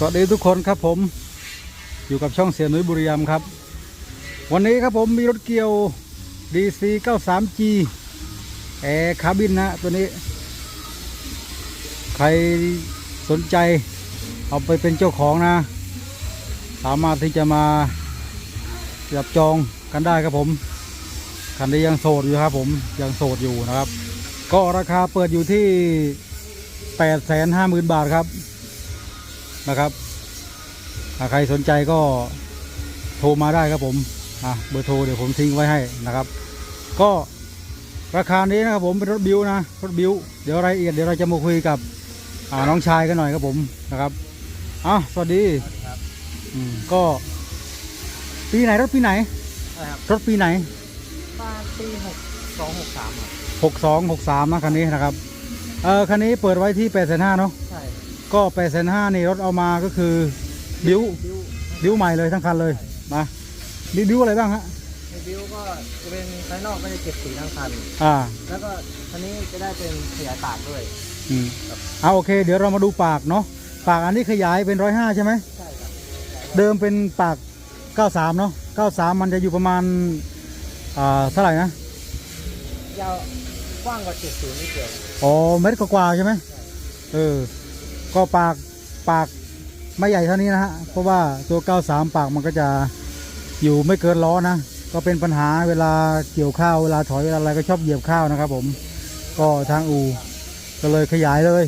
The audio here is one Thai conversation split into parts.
สวัสดีทุกคนครับผมอยู่กับช่องเสียนุ้ยบุรีรัมครับ วันนี้ครับผมมีรถเกี่ยว DC 93G แอร์คาบินนะตัวนี้ ใครสนใจเอาไปเป็นเจ้าของนะ สามารถที่จะมาจับจองกันได้ครับผมคันนี้ยังโสดอยู่ครับผมยังโสดอยู่นะครับ ก็ราคาเปิดอยู่ที่ 850,000 บาทครับ นะครับถ้าใครสนใจก็โทรมาได้ครับผมอะเบอร์โทรเดี๋ยวผมทิ้งไว้ให้นะครับ ก็ราคานี้นะครับผมเป็นรถบิวนะรถบิวเดี๋ยวรายละเอียดเดี๋ยวเราจะมาคุยกับอ่าน้องชายกันหน่อยครับผมนะครับอะสวัสดีครับอืมก็ปีไหนรถปีไหนนะครับรถปีไหนบ้านปีหกสองหกสามครับหกสองหกสามนะคันนี้นะครับเออคันนี้เปิดไว้ที่แปดแสนห้าเนาะใช่ ก็แปดแสนห้านี่รถเอามาก็คือบิวบิวบิวใหม่เลยทั้งคันเลยมามีบิวอะไรบ้างฮะในบิวก็จะเป็นภายนอกก็จะเก็บสีทั้งคัน อ่า แล้วก็คันนี้จะได้เป็นขยายปากด้วย อืมเอาโอเค เดี๋ยวเรามาดูปากเนาะปากอันนี้ขยายเป็นร้อยห้าใช่ไหมใช่ครับเดิมเป็นปาก93เนาะ93มันจะอยู่ประมาณอ่าเท่าไหร่นะยาวกว้างกว่าเจ็ดศูนย์นิดเดียวอ๋อเมตรกว่าๆใช่ไหมเออ ก็ปากปากไม่ใหญ่เท่านี้นะฮะเพราะว่าตัว 93 ปากมันก็จะอยู่ไม่เกินล้อนะ ก็เป็นปัญหาเวลาเกี่ยวข้าวเวลาถอยเวลาอะไรก็ชอบเหยียบข้าวนะครับ ผมก็ทางอูก็เลยขยายเลย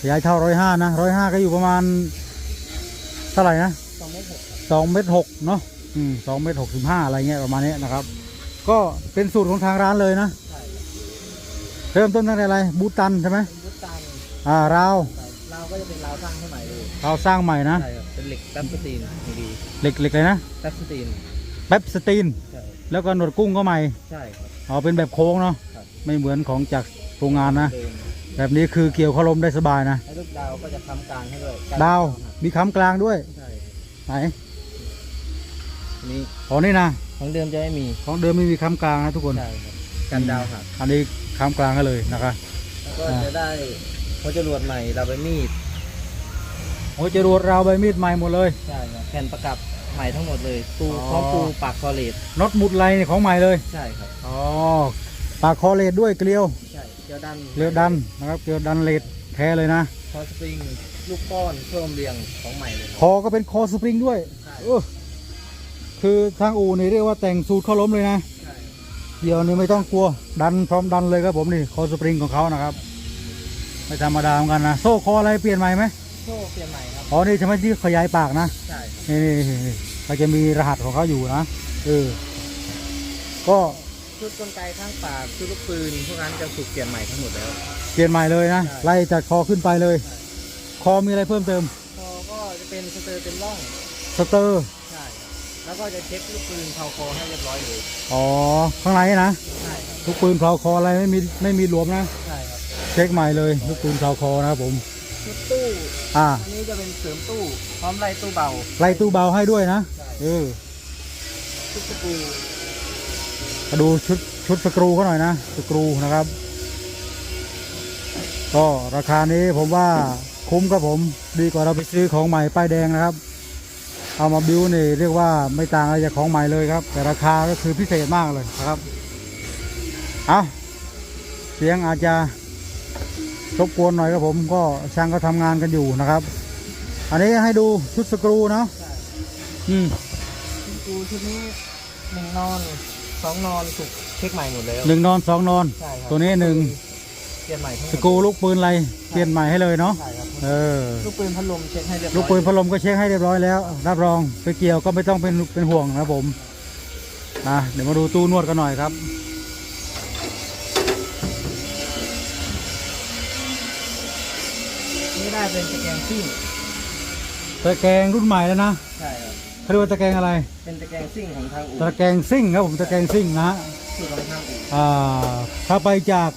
ขยายเท่าร้อยห้านะร้อยห้าก็อยู่ประมาณเท่าไหร่นะสองเมตรหกครับสองเมตรหกเนาะอืมสองเมตรหกสิบห้าอะไรเงี้ยประมาณนี้นะครับ ก็เป็นสูตรของทางร้านเลยนะใช่เริ่มต้นตั้งแต่อะไรบูตันใช่ไหมเป็นพุทตันอ่าราว ใช่เราก็จะเป็นราวสร้างให้ใหม่เลยราวสร้างใหม่นะใช่ครับเป็นเหล็กแป๊บสตีนดีเหล็กเหล็กเลยนะแป๊บสตีนแป๊บสตีน ใช่แล้วก็หนวดกุ้งก็ใหม่ใช่ครับอ๋อเป็นแบบโค้งเนาะครับ ไม่เหมือนของจากโรงงานนะ เดิมแบบนี้คือเกี่ยวเข้าลมได้สบายนะให้ลูกดาวก็จะค้ำกลางให้ด้วยกันดาวมีค้ำกลางด้วยใช่ไหนอันนี้อ๋อนี่นะของเดิมจะไม่มีของเดิมไม่มีค้ำกลางนะทุกคนใช่ครับกันดาวหักอันนี้ค้ำกลางให้เลยนะครับแล้วก็อ่าจะได้ หัวจรวดใหม่เราไปมีดโอ้จรวดราวใบมีดใหม่หมดเลย ใช่ครับแผ่นประกับใหม่ทั้งหมดเลยปูอ๋อ พร้อมปูปากคอเลตน็อตหมุดไรนี่ของใหม่เลยใช่ครับอ๋อปากคอเลดด้วยเกลียวใช่เกลียวดันเกลียวดันนะครับเกลียวดันเลดแท้เลยนะ คอสปริงลูกป้อนเพิ่มเรียงของใหม่เลยคอก็เป็นคอสปริงด้วยใช่เออคือทางอูนี่เรียกว่าแต่งสูตรเข้าล้มเลยนะ ใช่เดี๋ยวนี้ไม่ต้องกลัวดันพร้อมดันเลยครับผมนี่คอสปริงของเขานะครับ ไม่ธรรมดาเหมือนกันนะ โซ่คออะไรเปลี่ยนใหม่ไหมโซ่เปลี่ยนใหม่ครับ อ๋อ นี่ใช่ไหมที่ขยายปากนะ ใช่ครับนี่นี่นี่นี่เขาจะมีรหัสของเขาอยู่นะ เออ ก็ชุดกลไกข้างปากชุดลูกปืนพวกนั้นจะถูกเปลี่ยนใหม่ทั้งหมดแล้ว เปลี่ยนใหม่เลยนะใช่ไล่จากคอขึ้นไปเลย คอมีอะไรเพิ่มเติม คอก็จะเป็นสเตอร์เป็นร่อง สเตอร์ ใช่ครับแล้วก็จะเช็คลูกปืนเผาคอให้เรียบร้อยเลย อ๋อ ข้างในนะ ใช่ครับลูกปืนเผาคออะไรไม่มีไม่มีหลวมนะใช่ครับ เช็คใหม่เลยลูกปืนเผาคอนะครับผมชุดตู้อ่า อันนี้จะเป็นเสริมตู้พร้อมไล่ตู้เบาไล่ตู้เบาให้ด้วยนะใช่เออชุดสกรูมาดูชุดชุดสกรูเขาหน่อยนะสกรูนะครับ ก็ราคานี้ผมว่าคุ้มครับผม ดีกว่าเราไปซื้อของใหม่ป้ายแดงนะครับ เอามาบิวนี่เรียกว่าไม่ต่างอะไรจากของใหม่เลยครับ แต่ราคาก็คือพิเศษมากเลยนะครับ เอาเสียงอาจจะ รบกวนหน่อยครับผมก็ช่างก็ทำงานกันอยู่นะครับ อันนี้ให้ดูชุดสกรูเนาะใช่อืมชุดสกรูชุดนี้หนึ่งนอนสองนอนถูกเช็คใหม่หมดแล้วหนึ่งนอนสองนอนใช่ครับตัวนี้หนึ่งเปลี่ยนใหม่ทั้งหมสดกรูลูกปืนอะไรเปลี่ยนใหม่ให้เลยเนาะใช่ครับเออลูกปืนพัดลมเช็คให้เรียบร้อยลูกปืนพัดลมก็เช็คให้เรียบร้อยแล้วรับรองไปเกี่ยวก็ไม่ต้องเป็นเป็นห่วงนะครับผมนะเดี๋ยวมาดูตู้นวดกันหน่อยครับ นี่ได้เป็นตะแกรงซิ่งตะแกรงรุ่นใหม่แล้วนะใช่ครับเขาเรียกว่าตะแกรงอะไร เป็นตะแกรงซิ่งของทางอู่ตะแกรงซิ่งครับผมตะแกรงซิ่งนะฮะสูตรของทางอู่อ่าถ้าไปจาก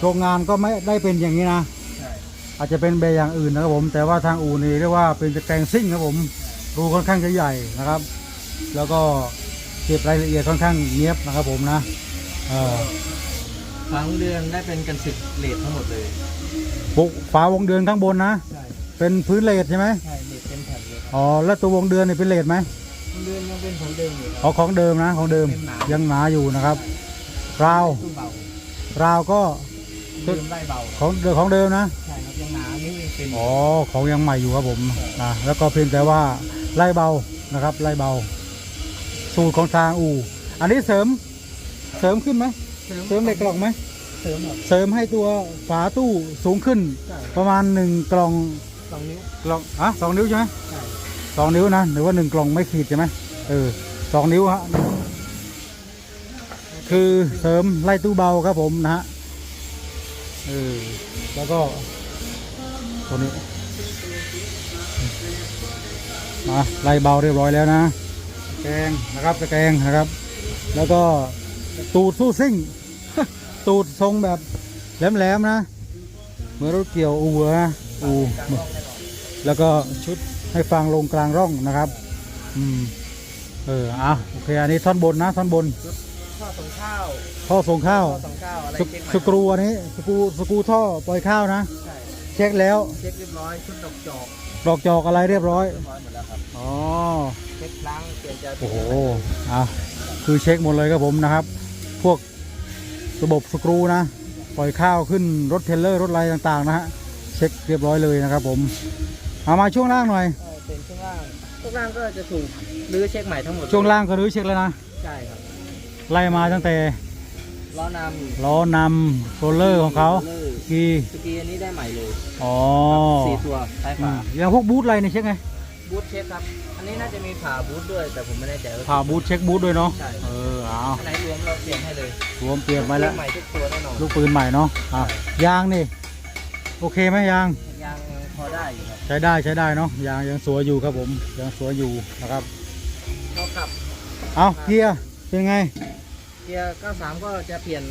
โรงงานก็ไม่ได้เป็นอย่างนี้นะ ใช่อาจจะเป็นแบบอย่างอื่นนะครับผม แต่ว่าทางอู่นี่เรียกว่าเป็นตะแกรงซิ่งครับผมรูค่อนข้างจะใหญ่นะครับ แล้วก็เก็บรายละเอียดค่อนข้างเนียบนะครับผมนะเออ ฝังเรือนได้เป็นกันสิบเลททั้งหมดเลยปุกฝาวงเดือนข้างบนนะ ใช่ เป็นพื้นเลดใช่ไหมใช่เลทอ๋อแล้วตัววงเดือนนี่เป็นเลทไหมเดือนยังเป็นของเดิมอยู่ครับอ๋อของเดิมนะของเดิมเป็นหนา ยังหนาอยู่นะครับ ราวตู้เบาราวก็เดิมไล่เบา ของเดิมของเดิมนะ ใช่ครับยังหนานี่ยังเป็น อ๋อของยังใหม่อยู่ครับผมนะแล้วก็เพียงแต่ว่าไล่เบานะครับไล่เบา สูตรของทางอู่อันนี้เสริมเสริมขึ้นไหม เสริมเหล็กกล่องไหมเสริมหมดเสริมให้ตัวฝาตู้สูงขึ้นใช่ประมาณหนึ่งกล่องสองนิ้วกล่องอะสองนิ้วใช่ไหมใช่สองนิ้วนะหรือว่าหนึ่งกล่องไม่ขีดใช่ไหมเออสองนิ้วฮะคือเสริมไล่ตู้เบาครับผมนะฮะเออแล้วก็ตัวนี้มาไล่เบาเรียบร้อยแล้วนะแกงนะครับตะแกรงนะครับ แล้วก็ตูดสู้ซิ่ง ตูดทรงแบบแหลมๆนะ เหมือนรถเกี่ยวอูนะอูกลางร่องแน่นอนแล้วก็ชุดให้ฟังลงกลางร่องนะครับ อืม เอออะโอเค อันนี้ท่อนบนนะท่อนบนท่อส่งข้าวท่อส่งข้าวท่อส่งข้าวอะไรสกเช็คใหม่สกรูอันนี้สกรูสกรูท่อปล่อยข้าวนะใช่เช็คแล้วเช็คเรียบร้อยชุดดอกจอกดอกจอกอะไรเรียบร้อยเรียบร้อยหมดแล้วครับอ๋อเช็คล้างเปลี่ยนจะโอ้โหอะคือเช็คหมดเลยครับผมนะครับ พวก ระบบสกรูนะ ปล่อยข้าวขึ้นรถเทรลเลอร์รถอะไรต่างๆนะฮะ เช็คเรียบร้อยเลยนะครับผม เอามาช่วงล่างหน่อย เออเป็นช่วงล่างช่วงล่างก็จะถูกรื้อเช็คใหม่ทั้งหมดช่วงล่างก็รื้อเช็คแล้วนะ ใช่ครับไล่มาตั้งแต่ล้อนำล้อนำโรลเลอร์ของเขาโรลลอร์กีสกีอันนี้ได้ใหม่เลยอ๋อสี่ตัวซ้ายอืฝามอย่างพวกบูทอะไรเนี่ยเช็คไงบูทเช็คครับอั นนี้น่าจะมีผ่าบูทด้วย แต่ผมไม่แน่ใจว่า ผ่าบูทเช็คบูทด้วยเนาะใช่ เออเอาอันไหนรวมเราเปลี่ยนให้เลยรวมเปลี่ยนไปแล้ว ใหม่ทุกตัวแน่นอนลูกปืนใหม่เนาะอะยางนี่ โอเคไหมยาง ยังพอได้อยู่ครับใช้ได้ใช้ได้เนาะยางยังสวยอยู่ครับผมยังสวยอยู่นะครับเราขับเอาเกียร์เป็นไง เกียร์93ก็จะเปลี่ยน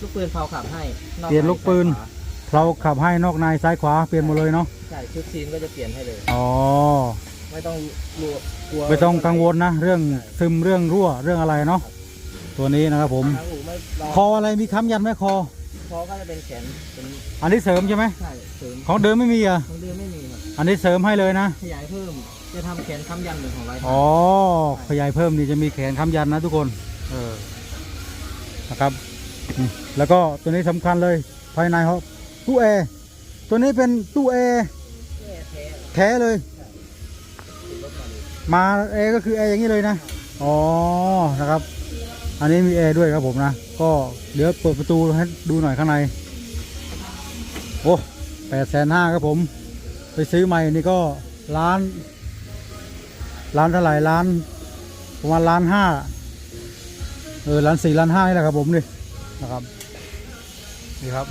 ลูกปืนเผาขับให้อกเปลี่ยนลูกปืน ซ้ายขวาเราขับให้นอกในซ้ายขวาเปลี่ยนหมดเลยเนาะใช่ชุดซีนก็จะเปลี่ยนให้เลย อ๋อ ไม่ต้องกลัวกลัวไม่ต้องกังวลนะ เรื่องซึมเรื่องรั่วเรื่องอะไรเนาะตัวนี้นะครับผมทางอู่ไม่รอคออะไรมีค้ำยันไหมคอ คอก็จะเป็นแขนเป็นอันนี้เสริมใช่ไหมใช่เสริมของเดิมไม่มีอะของเดิมไม่มีครับอันนี้เสริมให้เลยนะขยายเพิ่มจะทำแขนค้ำยันเหมือนของไรอ๋อขยายเพิ่มนี่จะมีแขนค้ำยันนะทุกคนเออนะครับอืมแล้วก็ตัวนี้สำคัญเลยภายในเขาตู้แอร์ตัวนี้เป็นตู้แอร์แท้แท้แท้เลยติดรถ มาเลยมาแอร์ก็คือแอร์อย่างนี้เลยนะ อ๋อ นะครับ อันนี้มีแอร์ด้วยครับผมนะ ก็เดี๋ยวเปิดประตูให้ดูหน่อยข้างใน โอ้แปดแสนห้าครับผม ไปซื้อใหม่นี่ก็ล้าน ล้านเท่าไหร่ล้านประมาณล้านห้าเออล้านสี่ล้านห้านี่แหละครับผมนี่นะครับ นี่ครับ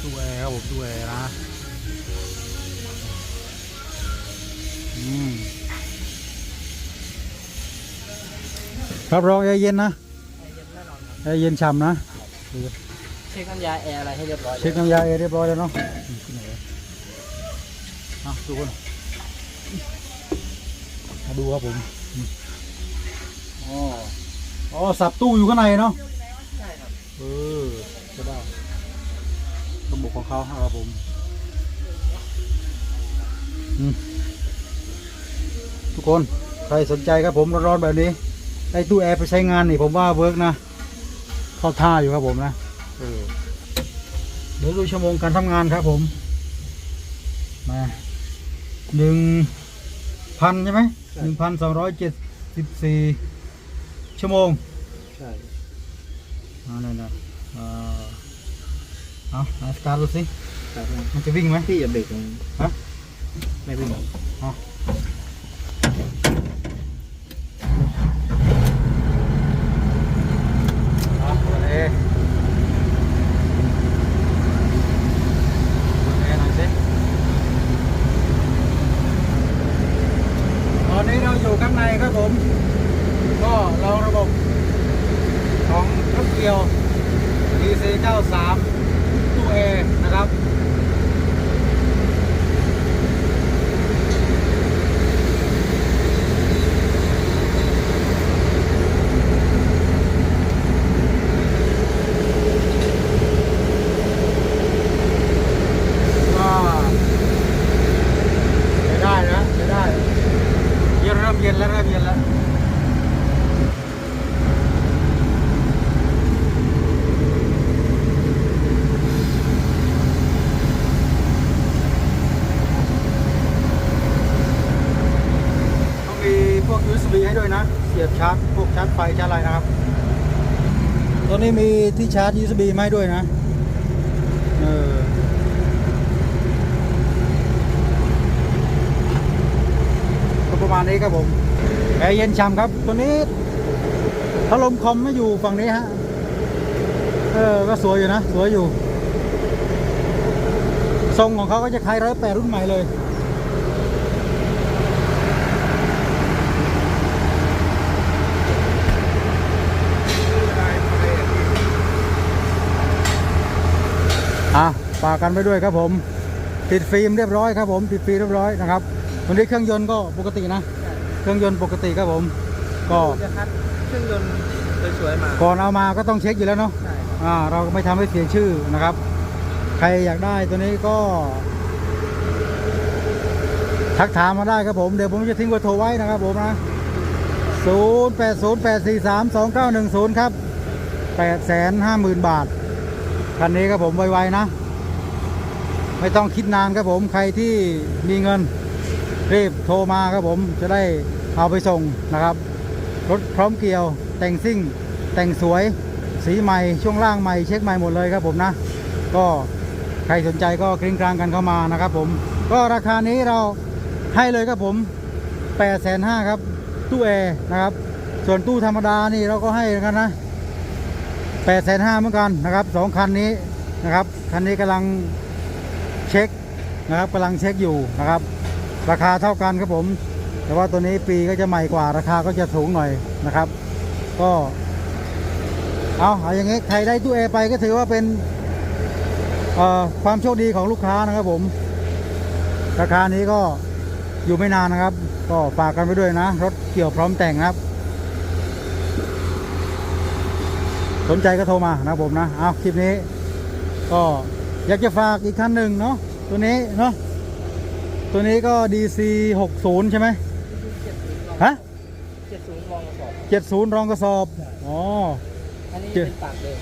ตู้แอร์ครับผมตู้แอร์นะ รับรองแอร์เย็นนะแอร์เย็นแน่นอนครับแอร์เย็นฉ่ำนะ เช็คน้ำยาแอร์อะไรให้เรียบร้อยลยเช็คน้ำยาแอร์เรียบร้อยแล้วเนาะอืมขึ้นไหนวะอะทุกคนมาดูครับผมอืมอ๋ออ๋อสับตู้อยู่ข้างในเนาะใช่ครับเออก็ได้ระบบของเขาครับผมอืม ทุกคนใครสนใจครับผมร้อนๆแบบนี้ได้ตู้แอร์ไปใช้งานนี่ผมว่าเวิร์กนะเข้าท่าอยู่ครับผมนะเออเดี๋ยวดูชั่วโมงการทำงานครับผมมาหนึ่งพันใช่ไหมหนึ่งพันสองร้อยเจ็ดสิบสี่ชั่วโมง ใช่เอาเลยนะเอ่อเอาไหนสตาร์ทดูสิครับมันจะวิ่งไหมพี่อย่าเบรกตรงฮะไม่วิ่งเอาเอาเปิดแอร์เปิดแอร์หน่อยสิตอนนี้เราอยู่ข้างในครับผม ก็ลองระบบ ของรถเกียว DC 93ตู้เอนะครับ ก็ใช้ได้นะ USB ให้ด้วยนะ เสียบชาร์จพวกชาร์จไฟชาร์จอะไรนะครับ ตัวนี้มีที่ชาร์จ USB มาให้ด้วยนะ เออประมาณนี้ครับผมแอร์เย็นช่ำครับ ตัวนี้พัดลมคอมไม่อยู่ฝั่งนี้ฮะ เออ ก็สวยอยู่นะ สวยอยู่ ทรงของเขาก็จะคล้ายร้อยแปดรุ่นใหม่เลย อะฝากกันไปด้วยครับผม ติดฟิล์มเรียบร้อยครับผม ติดฟิล์มเรียบร้อยนะครับวันนี้เครื่องยนต์ก็ปกตินะ เครื่องยนต์ปกติครับผม ก็จะคัดเครื่องยนต์สวยๆมาก่อนเอามาก็ต้องเช็คอยู่แล้วเนาะใช่อ่าเราก็ไม่ทำให้เสียชื่อนะครับ ใครอยากได้ตัวนี้ก็ ทักถามมาได้ครับผม เดี๋ยวผมจะทิ้งเบอร์โทรไว้นะครับผมนะ 0 8 0 8 4 3 2 9 1 0 ครับ8 5 0 0 0 0 บาท คันนี้ครับผมไวๆนะ ไม่ต้องคิดนานครับผมใครที่มีเงินรีบโทรมาครับผมจะได้เอาไปส่งนะครับ รถพร้อมเกี่ยวแต่งซิ่ง แต่งสวยสีใหม่ช่วงล่างใหม่เช็คใหม่หมดเลยครับผมนะ ก็ใครสนใจก็กริ้งกลางกันเข้ามานะครับผม ก็ราคานี้เราให้เลยครับผม8 5 0 0 0ครับ ตู้แอร์นะครับ ส่วนตู้ธรรมดานี่เราก็ให้กันนะ 8 5 0 0 0เหมือนกันนะครับสองคันนี้นะครับคันนี้กำลังเช็คนะครับกำลังเช็คอยู่นะครับ ราคาเท่ากันครับผม แต่ว่าตัวนี้ปีก็จะใหม่กว่าราคาก็จะสูงหน่อยนะครับ ก็เอาเอาอย่างงี้ใครได้ตู้แอร์ไปก็ถือว่าเป็นความโชคดีของลูกค้านะครับผม ราคานี้ก็อยู่ไม่นานนะครับ ก็ฝากกันไปด้วยนะ รถเกี่ยวพร้อมแต่งนะครับ สนใจก็โทรมานะครับผมนะเอาคลิปนี้ ก็อยากจะฝากอีกคันหนึ่งเนาะตัวนี้เนาะตัวนี้ก็ DC 60 ใช่ไหมฮะเจ็ดศูนย์รองกระสอบ70รองกระสอบอ๋ออันนี้เจ็ดเป็นปากเดิม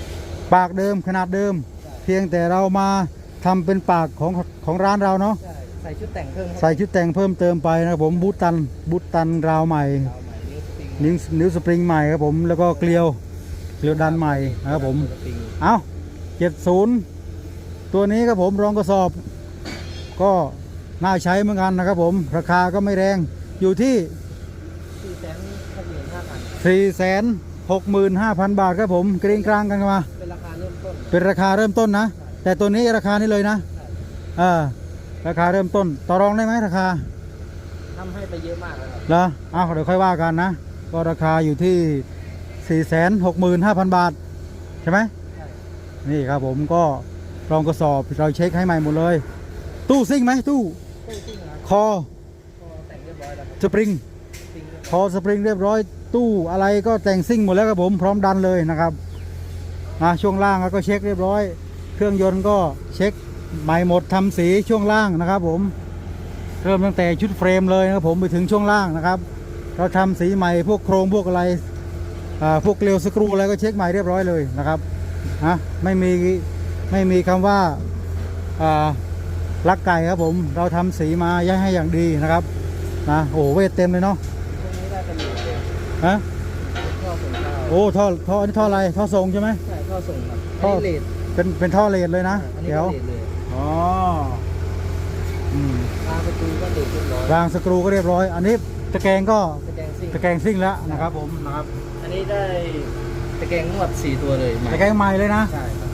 ปากเดิมขนาดเดิม เพียงแต่เรามาทำเป็นปากของของร้านเราเนาะใช่ใส่ชุดแต่งเพิ่มเข้าไปใส่ชุดแต่งเพิ่มเติมไปนะครับผมบูตตันบูตตันราวใหม่ดาวใหม่นิ้วสปริงนิ้วนิ้วสปริงใหม่ครับผมแล้วก็เกลียว เกลียวดันใหม่นะครับผมสปริงเอาเจ็ดศูนย์ตัวนี้ครับผมรองกระสอบ ก็น่าใช้เหมือนกันนะครับผม ราคาก็ไม่แรงอยู่ที่สี่แสนหกหมื่นห้าพัน4 6 5 0 0 0บาทครับผมเกรงกลางกันมา เป็นราคาเริ่มต้นเป็นราคาเริ่มต้นนะ แต่ตัวนี้ราคานี้เลยนะอ่าราคาเริ่มต้น ต่อรองได้ไหมราคาทำให้ไปเยอะมากแล้วครับเหรอเอาเดี๋ยวค่อยว่ากันนะก็ราคาอยู่ที่ 4 6 5 0 0 0บาท ใช่ไหมใช่นี่ครับผมก็รองกระสอบเราเช็คให้ใหม่หมดเลย ตู้ซิ่งไหมตู้ตู้ซิ่งนะครับคอก็แต่งเรียบร้อยแล้วครับสปริงซิ่งเรียบคร้อยอสปริงเรียบร้อย ตู้อะไรก็แต่งซิ่งหมดแล้วครับผมพร้อมดันเลยนะครับอะช่วงล่างก็เช็คเรียบร้อย เครื่องยนต์ก็เช็คใหม่หมดทำสีช่วงล่างนะครับผมเริ่มตั้งแต่ชุดเฟรมเลยนะครับผมไปถึงช่วงล่างนะครับ เราทำสีใหม่พวกโครงพวกอะไรอ่า พวกเกลียวสกรูอะไรก็เช็คใหม่เรียบร้อยเลยนะครับนะไม่มีไม่มีคำว่าอ่าลักไก่ครับผมเราทำสีมาย้ายให้อย่างดีนะครับนะโอ้โหเวทเต็มเลยเนาะตรงนี้ได้เป็นเหรียญเลยฮะท่อส่งข้าวโอ้ท่อท่ออันนี้ท่ออะไรท่อทรงใช่ไหมใช่ท่อส่งครับท่ออันนี้เลดเป็นเป็นท่อเลดเลยนะอันนี้เดี๋ยวก็เลดเลยอ๋ออืมตาประตูก็เลดเรียบร้อยรางสกรูก็เรียบร้อย อันนี้ตะแกรงก็ตะแกรงซิ่งตะแกรงซิ่งแล้วนะครับผมนะครับอั นนี้ได้ตะแกรงนวดสี่ตัวเลยใหม่ตะแกรงใหม่เลยนะใช่ครับ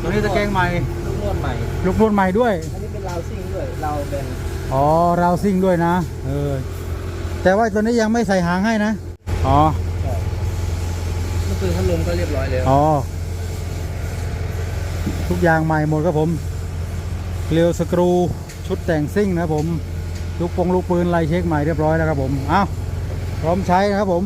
ตัวนี้ตะแกรงใหม่ลูกนวดใหม่ ลูกนวดใหม่ด้วย อันนี้เป็นราวซิ่งด้วยราวแบนอ๋อราวซิ่งด้วยนะเออแต่ว่าตัวนี้ยังไม่ใส่หางให้นะอ๋อใช่ก็คือพัดลมก็เรียบร้อยแล้วอ๋อทุกอย่างใหม่หมดครับผม เกลียวสกรูชุดแต่งซิ่งนะครับผม ลูกปงลูกปืนไล่เช็คใหม่เรียบร้อยแล้วครับผมอ้าวพร้อมใช้นะครับผม